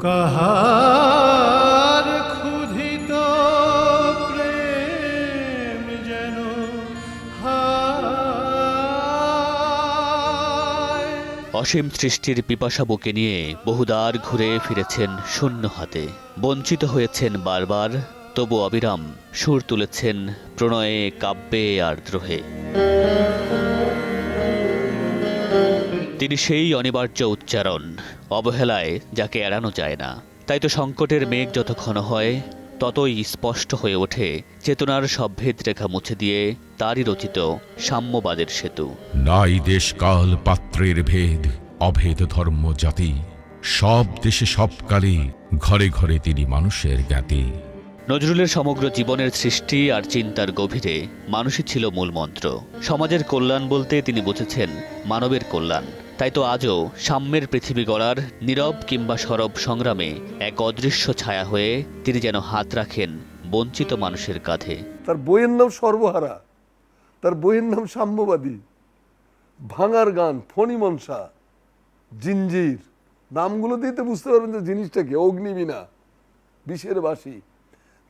কাহার ক্ষুধিত প্রেম যেন অসীম সৃষ্টির পিপাসা বুকে নিয়ে বহুদার ঘুরে ফিরেছেন শূন্য হাতে। বঞ্চিত হয়েছেন বারবার, তবু অবিরাম সুর তুলেছেন প্রণয়ে কাব্যে আর দ্রোহে। তিনি সেই অনিবার্য উচ্চারণ অবহেলায় যাকে এড়ানো যায় না। তাই তো সংকটের মেঘ যত ঘন হয় ততই স্পষ্ট হয়ে ওঠে চেতনার সভ্ভেদ রেখা মুছে দিয়ে তারই রচিত সাম্যবাদের সেতু। নাই দেশ কাল পাত্রের ভেদ অভেদ ধর্ম জাতি। সব দেশে সব কালে ঘরে ঘরে তিনি মানুষের জ্ঞাতি। নজরুলের সমগ্র জীবনের সৃষ্টি আর চিন্তার গভীরে মানুষই ছিল মূল মন্ত্র সমাজের কল্যাণ বলতে তিনি বুঝেছেন মানবের কল্যাণ। তাই তো আজও সাম্যের পৃথিবী গড়ার নীরব কিংবা সরব সংগ্রামে এক অদৃশ্য ছায়া হয়ে তিনি যেন হাত রাখেন বঞ্চিত মানুষের কাঁধে। তার বইয়ের নাম সর্বহারা। তার বইয়ের নাম সাম্যবাদী। ভাঙার গান, ফণি মনসা, জিঞ্জির। নামগুলো দিয়ে তো বুঝতে পারবেন যে জিনিসটা কি, অগ্নিবীণা, বিষের বাসি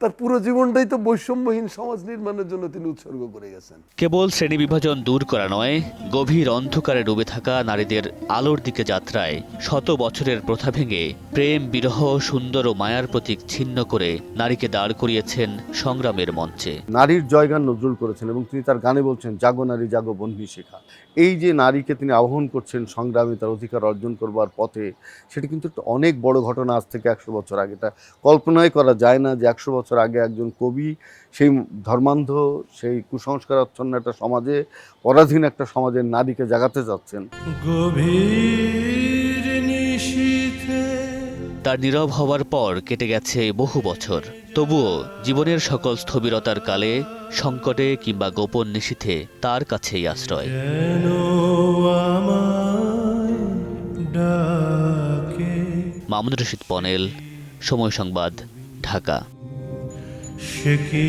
তার পুরো জীবনটাই তো বৈষম্যহীন সমাজ নির্মাণের জন্য তিনি উৎসর্গ করে গেছেন। কেবল শ্রেণি বিভাজন দূর করা নয় গভীর অন্ধকারে ডুবে থাকা নারীদের আলোর দিকে যাত্রায় শত বছরের প্রথা ভেঙে প্রেম বিরহ সুন্দর ও মায়ার প্রতীক ছিন্ন করে নারীকে দাঁড় করিয়েছেন সংগ্রামের মঞ্চে। নারীর জয়গান নজরুল করেছেন এবং তিনি তার গানে বলছেন জাগো নারী জাগো বন্যী শেখা। এই যে নারীকে তিনি আহ্বান করছেন সংগ্রামে তার অধিকার অর্জন করবার পথে সেটা কিন্তু একটা অনেক বড় ঘটনা আজ থেকে একশো বছর আগে। এটা কল্পনাই করা যায় না যে একশো বছর আগে একজন কবি সেই ধর্মান্ধ সেই কুসংস্কারাচ্ছন্ন একটা সমাজে পরাধীন একটা সমাজের নারীকে জাগাতে যাচ্ছেন। তার নীরব হওয়ার পর কেটে গেছে বহু বছর। তবুও জীবনের সকল স্থবিরতার কালে সংকটে কিংবা গোপন নিশীথে তার কাছেই আশ্রয়। মামুন রশিদ পনেল সময় সংবাদ ঢাকা। সে কি